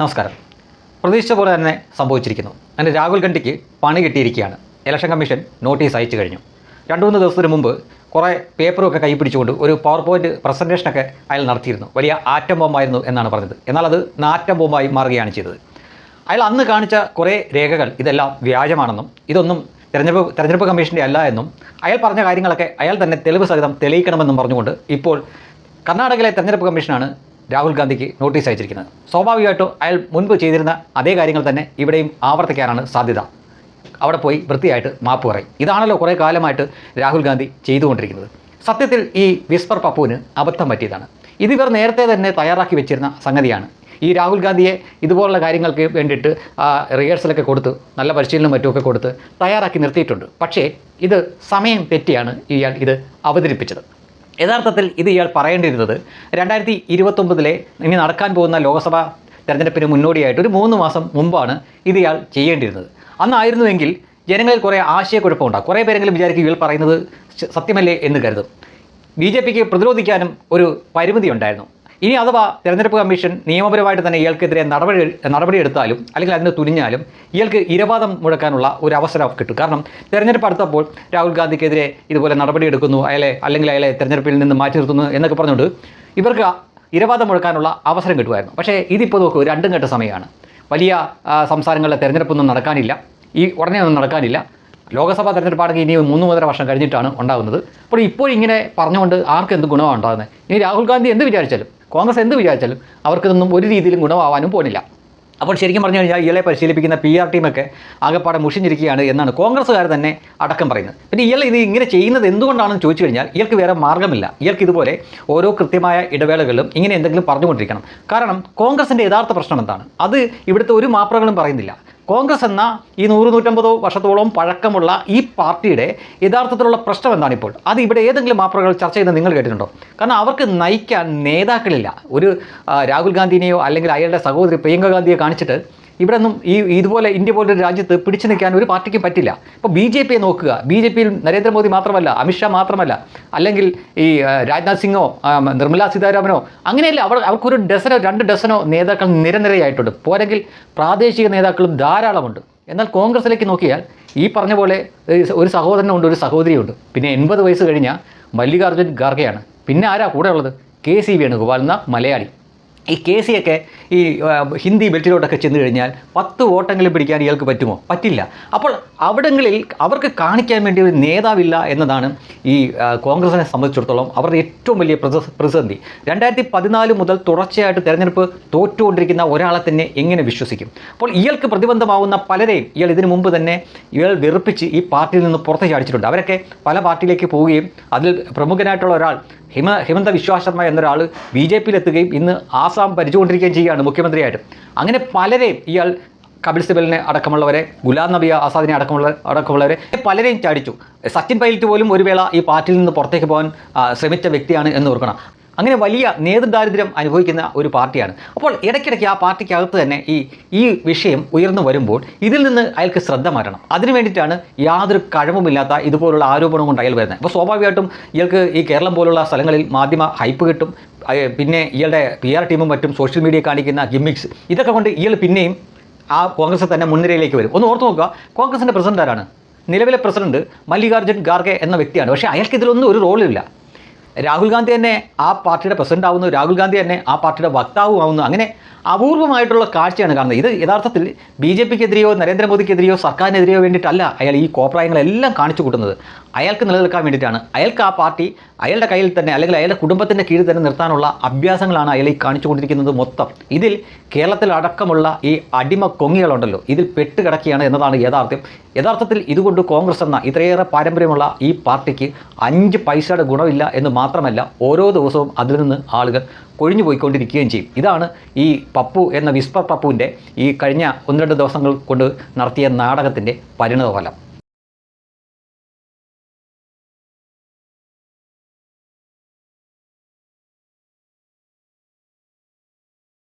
നമസ്കാരം. പ്രതീക്ഷിച്ച പോലെ തന്നെ സംഭവിച്ചിരിക്കുന്നു. അങ്ങനെ രാഹുൽ ഗാന്ധിക്ക് പണി കിട്ടിയിരിക്കുകയാണ്. ഇലക്ഷൻ കമ്മീഷൻ നോട്ടീസ് അയച്ചു കഴിഞ്ഞു. രണ്ട് മൂന്ന് ദിവസത്തിന് മുമ്പ് കുറേ പേപ്പറൊക്കെ കൈ പിടിച്ചുകൊണ്ട് ഒരു പവർ പോയിന്റ് പ്രസന്റേഷനൊക്കെ അയാൾ നടത്തിയിരുന്നു. വലിയ ആറ്റം ബോംബായിരുന്നു എന്നാണ് പറഞ്ഞത്. എന്നാൽ അത് നാറ്റം ബോംബായി മാറുകയാണ് ചെയ്തത്. അയാൾ അന്ന് കാണിച്ച കുറേ രേഖകൾ ഇതെല്ലാം വ്യാജമാണെന്നും ഇതൊന്നും തെരഞ്ഞെടുപ്പ് തെരഞ്ഞെടുപ്പ് കമ്മീഷന്റെ അല്ല എന്നും അയാൾ പറഞ്ഞ കാര്യങ്ങളൊക്കെ അയാൾ തന്നെ തെളിവ് സഹിതം തെളിയിക്കണമെന്നും പറഞ്ഞുകൊണ്ട് ഇപ്പോൾ കർണാടകയിലെ തെരഞ്ഞെടുപ്പ് കമ്മീഷനാണ് രാഹുൽ ഗാന്ധിക്ക് നോട്ടീസ് അയച്ചിരിക്കുന്നത്. സ്വാഭാവികമായിട്ടും അയാൾ മുൻപ് ചെയ്തിരുന്ന അതേ കാര്യങ്ങൾ തന്നെ ഇവിടെയും ആവർത്തിക്കാനാണ് സാധ്യത. അവിടെ പോയി വൃത്തിയായിട്ട് മാപ്പ് പറയും. ഇതാണല്ലോ കുറേ കാലമായിട്ട് രാഹുൽ ഗാന്ധി ചെയ്തുകൊണ്ടിരിക്കുന്നത്. സത്യത്തിൽ ഈ വിസ്പർ പപ്പുവിന് അബദ്ധം പറ്റിയതാണ്. ഇത് ഇവർ നേരത്തെ തന്നെ തയ്യാറാക്കി വെച്ചിരുന്ന സംഗതിയാണ്. ഈ രാഹുൽ ഗാന്ധിയെ ഇതുപോലുള്ള കാര്യങ്ങൾക്ക് വേണ്ടിയിട്ട് റിഹേഴ്സലൊക്കെ കൊടുത്ത് നല്ല പരിശീലനം മറ്റുമൊക്കെ കൊടുത്ത് തയ്യാറാക്കി നിർത്തിയിട്ടുണ്ട്. പക്ഷേ ഇത് സമയം തെറ്റിയാണ് ഇയാൾ ഇത് അവതരിപ്പിച്ചത്. യഥാർത്ഥത്തിൽ ഇത് ഇയാൾ പറയേണ്ടിയിരുന്നത് രണ്ടായിരത്തി ഇരുപത്തൊമ്പതിലെ ഇനി നടക്കാൻ പോകുന്ന ലോക്സഭാ തെരഞ്ഞെടുപ്പിന് മുന്നോടിയായിട്ട് ഒരു മൂന്ന് മാസം മുമ്പാണ് ഇത് ഇയാൾ ചെയ്യേണ്ടിയിരുന്നത്. അന്നായിരുന്നുവെങ്കിൽ ജനങ്ങളിൽ കുറേ ആശയക്കുഴപ്പമുണ്ടാകും കുറേ പേരെങ്കിലും വിചാരിക്കും ഇയാൾ പറയുന്നത് സത്യമല്ലേ എന്ന് കരുതും. ബി ജെ പിക്ക് പ്രതിരോധിക്കാനും ഒരു പരിമിതി ഉണ്ടായിരുന്നു. ഇനി അഥവാ തെരഞ്ഞെടുപ്പ് കമ്മീഷൻ നിയമപരമായിട്ട് തന്നെ ഇയാൾക്കെതിരെ നടപടി നടപടിയെടുത്താലും അല്ലെങ്കിൽ അതിന് തുനിഞ്ഞാലും ഇയാൾക്ക് ഇരവാദം മുഴക്കാനുള്ള ഒരു അവസരം കിട്ടും. കാരണം തെരഞ്ഞെടുപ്പ് അടുത്തപ്പോൾ രാഹുൽ ഗാന്ധിക്കെതിരെ ഇതുപോലെ നടപടിയെടുക്കുന്നു. അയാളെ അല്ലെങ്കിൽ അയാളെ തെരഞ്ഞെടുപ്പിൽ നിന്ന് മാറ്റി നിർത്തുന്നു എന്നൊക്കെ പറഞ്ഞുകൊണ്ട് ഇവർക്ക് ഇരവാദം മുഴക്കാനുള്ള അവസരം കിട്ടുമായിരുന്നു. പക്ഷേ ഇതിപ്പോൾ നോക്കൂ രണ്ടും കെട്ട സമയമാണ്. വലിയ സംസ്ഥാനങ്ങളിലെ തെരഞ്ഞെടുപ്പൊന്നും നടക്കാനില്ല. ഈ ഉടനെ ഒന്നും നടക്കാനില്ല. ലോക്സഭാ തെരഞ്ഞെടുപ്പാണെങ്കിൽ ഇനി മൂന്ന് മൂന്നര വർഷം കഴിഞ്ഞിട്ടാണ് ഉണ്ടാകുന്നത്. അപ്പോൾ ഇപ്പോൾ ഇങ്ങനെ പറഞ്ഞുകൊണ്ട് ആർക്ക് എന്ത് ഗുണമാണ് ഉണ്ടാകുന്നത്? ഇനി രാഹുൽ ഗാന്ധി എന്ത് വിചാരിച്ചാലും കോൺഗ്രസ് എന്ത് വിചാരിച്ചാലും അവർക്കിതൊന്നും ഒരു രീതിയിലും ഗുണമാവാനും പോകുന്നില്ല അപ്പോൾ ശരിക്കും പറഞ്ഞു കഴിഞ്ഞാൽ ഇയാളെ പരിശീലിപ്പിക്കുന്ന പി ആർ ടീമൊക്കെ ആകെപ്പാടെ മുഷിഞ്ഞിരിക്കുകയാണ് എന്നാണ് കോൺഗ്രസ്സുകാർ തന്നെ അടക്കം പറയുന്നത്. പിന്നെ ഇയാൾ ഇത് ഇങ്ങനെ ചെയ്യുന്നത് എന്തുകൊണ്ടാണെന്ന് ചോദിച്ചു കഴിഞ്ഞാൽ ഇയാൾക്ക് വേറെ മാർഗമില്ല. ഇയാൾക്ക് ഇതുപോലെ ഓരോ കൃത്യമായ ഇടവേളകളിലും ഇങ്ങനെ എന്തെങ്കിലും പറഞ്ഞുകൊണ്ടിരിക്കണം. കാരണം കോൺഗ്രസിന്റെ യഥാർത്ഥ പ്രശ്നം എന്താണ്? അത് ഇവിടുത്തെ ഒരു മാപ്രകളും പറയുന്നില്ല. കോൺഗ്രസ് എന്ന ഈ നൂറ് നൂറ്റമ്പതോ വർഷത്തോളം പഴക്കമുള്ള ഈ പാർട്ടിയുടെ യഥാർത്ഥത്തിലുള്ള പ്രശ്നം എന്താണ് ഇപ്പോൾ അത് ഇവിടെ ഏതെങ്കിലും മാപ്രകൾ ചർച്ച ചെയ്യുന്നത് നിങ്ങൾ കേട്ടിട്ടുണ്ടോ? കാരണം അവർക്ക് നയിക്കാൻ നേതാക്കളില്ല. ഒരു രാഹുൽ ഗാന്ധിനെയോ അല്ലെങ്കിൽ അയാളുടെ സഹോദരി പ്രിയങ്ക ഗാന്ധിയെ കാണിച്ചിട്ട് ഇവിടെ ഒന്നും ഈ ഇതുപോലെ ഇന്ത്യ പോലൊരു രാജ്യത്ത് പിടിച്ചു നിൽക്കാൻ ഒരു പാർട്ടിക്കും പറ്റില്ല. ഇപ്പോൾ ബി ജെ പിയെ നോക്കുക. ബി ജെ പിയിൽ നരേന്ദ്രമോദി മാത്രമല്ല അമിത്ഷാ മാത്രമല്ല അല്ലെങ്കിൽ ഈ രാജ്നാഥ് സിംഗോ നിർമ്മലാ സീതാരാമനോ അങ്ങനെയല്ല അവർ അവർക്കൊരു ഡസനോ രണ്ട് ഡസനോ നേതാക്കൾ നിരനിരയായിട്ടുണ്ട്. പോരെങ്കിൽ പ്രാദേശിക നേതാക്കളും ധാരാളമുണ്ട്. എന്നാൽ കോൺഗ്രസിലേക്ക് നോക്കിയാൽ ഈ പറഞ്ഞ പോലെ ഒരു സഹോദരനുണ്ട് ഒരു സഹോദരിയുണ്ട്. പിന്നെ എൺപത് വയസ്സ് കഴിഞ്ഞാൽ മല്ലികാർജുൻ ഖാർഗെയാണ്. പിന്നെ ആരാ കൂടെ ഉള്ളത് കെ സി വിയാണ് ഗോപാലെന്ന മലയാളി. ഈ കെ സിയൊക്കെ ഈ ഹിന്ദി ബെൽറ്റിലോട്ടൊക്കെ ചെന്ന് കഴിഞ്ഞാൽ പത്ത് വോട്ടെങ്കിലും പിടിക്കാൻ ഇയാൾക്ക് പറ്റുമോ? പറ്റില്ല. അപ്പോൾ അവിടങ്ങളിൽ അവർക്ക് കാണിക്കാൻ വേണ്ടി ഒരു നേതാവില്ല എന്നതാണ് ഈ കോൺഗ്രസിനെ സംബന്ധിച്ചിടത്തോളം അവരുടെ ഏറ്റവും വലിയ പ്രതിസന്ധി. രണ്ടായിരത്തി പതിനാല് മുതൽ തുടർച്ചയായിട്ട് തെരഞ്ഞെടുപ്പ് തോറ്റുകൊണ്ടിരിക്കുന്ന ഒരാളെ തന്നെ എങ്ങനെ വിശ്വസിക്കും? അപ്പോൾ ഇയാൾക്ക് പ്രതിബന്ധമാവുന്ന പലരെയും ഇയാൾ ഇതിനു മുമ്പ് തന്നെ ഇയാൾ വെറുപ്പിച്ച് ഈ പാർട്ടിയിൽ നിന്ന് പുറത്തേക്ക് അടിച്ചിട്ടുണ്ട്. അവരൊക്കെ പല പാർട്ടിയിലേക്ക് പോവുകയും അതിൽ പ്രമുഖനായിട്ടുള്ള ഒരാൾ ഹിമ ഹിമന്ത വിശ്വാശർമ്മ എന്നൊരാൾ ബി ജെ പിയിലെത്തുകയും ഇന്ന് ആസാം ഭരിച്ചുകൊണ്ടിരിക്കുകയും ചെയ്യുകയാണ്. മുഖ്യമന്ത്രിയായിട്ട്. അങ്ങനെ പലരെയും ഇയാൾ കപിൽ സിബലിനെ അടക്കമുള്ളവരെ ഗുലാം നബി ആസാദിനെ അടക്കമുള്ള അടക്കമുള്ളവരെ പലരെയും ചാടിച്ചു. സച്ചിൻ പൈലറ്റ് പോലും ഒരു വേള ഈ പാർട്ടിയിൽ നിന്ന് പുറത്തേക്ക് പോകാൻ ശ്രമിച്ച വ്യക്തിയാണ് എന്ന് ഓർക്കണം. അങ്ങനെ വലിയ നേതൃദാരിദ്ര്യം അനുഭവിക്കുന്ന ഒരു പാർട്ടിയാണ്. അപ്പോൾ ഇടയ്ക്കിടയ്ക്ക് ആ പാർട്ടിക്കകത്ത് തന്നെ ഈ ഈ വിഷയം ഉയർന്നു വരുമ്പോൾ ഇതിൽ നിന്ന് അയാൾക്ക് ശ്രദ്ധ മാറ്റണം. അതിനു വേണ്ടിയിട്ടാണ് യാതൊരു കഴിവുമില്ലാത്ത ഇതുപോലുള്ള ആരോപണം കൊണ്ട് അയാൾ വരുന്നത്. അപ്പോൾ സ്വാഭാവികമായിട്ടും ഇയാൾക്ക് ഈ കേരളം പോലുള്ള സ്ഥലങ്ങളിൽ മാധ്യമ ഹൈപ്പ് കിട്ടും. പിന്നെ ഇയാളുടെ പി ആർ ടീമും മറ്റും സോഷ്യൽ മീഡിയ കാണിക്കുന്ന ഗിമ്മിക്സ്. ഇതൊക്കെ കൊണ്ട് ഇയാൾ പിന്നെയും ആ കോൺഗ്രസ് തന്നെ മുൻനിരയിലേക്ക് വരും. ഒന്ന് ഓർത്ത് നോക്കുക കോൺഗ്രസിന്റെ പ്രസിഡന്റ് ആരാണ്? നിലവിലെ പ്രസിഡന്റ് മല്ലികാർജുൻ ഖാർഗെ എന്ന വ്യക്തിയാണ്. പക്ഷേ അയാൾക്ക് ഇതിലൊന്നും ഒരു റോളില്ല രാഹുൽ ഗാന്ധി തന്നെ ആ പാർട്ടിയുടെ പ്രസിഡന്റ് ആവുന്നു രാഹുൽ ഗാന്ധി തന്നെ ആ പാർട്ടിയുടെ വക്താവും ആവുന്നു. അങ്ങനെ അപൂർവമായിട്ടുള്ള കാഴ്ചയാണ് കാണുന്നത്. ഇത് യഥാർത്ഥത്തിൽ ബി ജെ പിക്കെതിരെയോ നരേന്ദ്രമോദിക്കെതിരെയോ സർക്കാരിനെതിരെയോ വേണ്ടിയിട്ടല്ല അയാൾ ഈ കോപ്രായങ്ങളെല്ലാം കാണിച്ചു കൂട്ടുന്നത്. അയാൾക്ക് നിലനിൽക്കാൻ വേണ്ടിയിട്ടാണ്. അയാൾക്ക് ആ പാർട്ടി അയാളുടെ കയ്യിൽ തന്നെ അല്ലെങ്കിൽ അയാളുടെ കുടുംബത്തിന്റെ കീഴിൽ തന്നെ നിർത്താനുള്ള അഭ്യാസങ്ങളാണ് അയാൾ ഈ കാണിച്ചുകൊണ്ടിരിക്കുന്നത് മൊത്തം. ഇതിൽ കേരളത്തിൽ അടക്കമുള്ള ഈ അടിമ കൊങ്ങികളുണ്ടല്ലോ. ഇതിൽ പെട്ടുകിടക്കുകയാണ് എന്നതാണ് യാഥാർത്ഥ്യം യഥാർത്ഥത്തിൽ ഇതുകൊണ്ട് കോൺഗ്രസ് എന്ന ഇത്രയേറെ പാരമ്പര്യമുള്ള ഈ പാർട്ടിക്ക് അഞ്ച് പൈസയുടെ ഗുണമില്ല എന്ന് മാത്രമല്ല ഓരോ ദിവസവും അതിൽ നിന്ന് ആളുകൾ കൊഴിഞ്ഞു പോയിക്കൊണ്ടിരിക്കുകയും ചെയ്യും. ഇതാണ് ഈ പപ്പു എന്ന വിസ്പർ പപ്പുവിന്റെ ഈ കഴിഞ്ഞ ഒന്ന് രണ്ട് ദിവസങ്ങൾ കൊണ്ട് നടത്തിയ നാടകത്തിന്റെ പരിണതഫലം.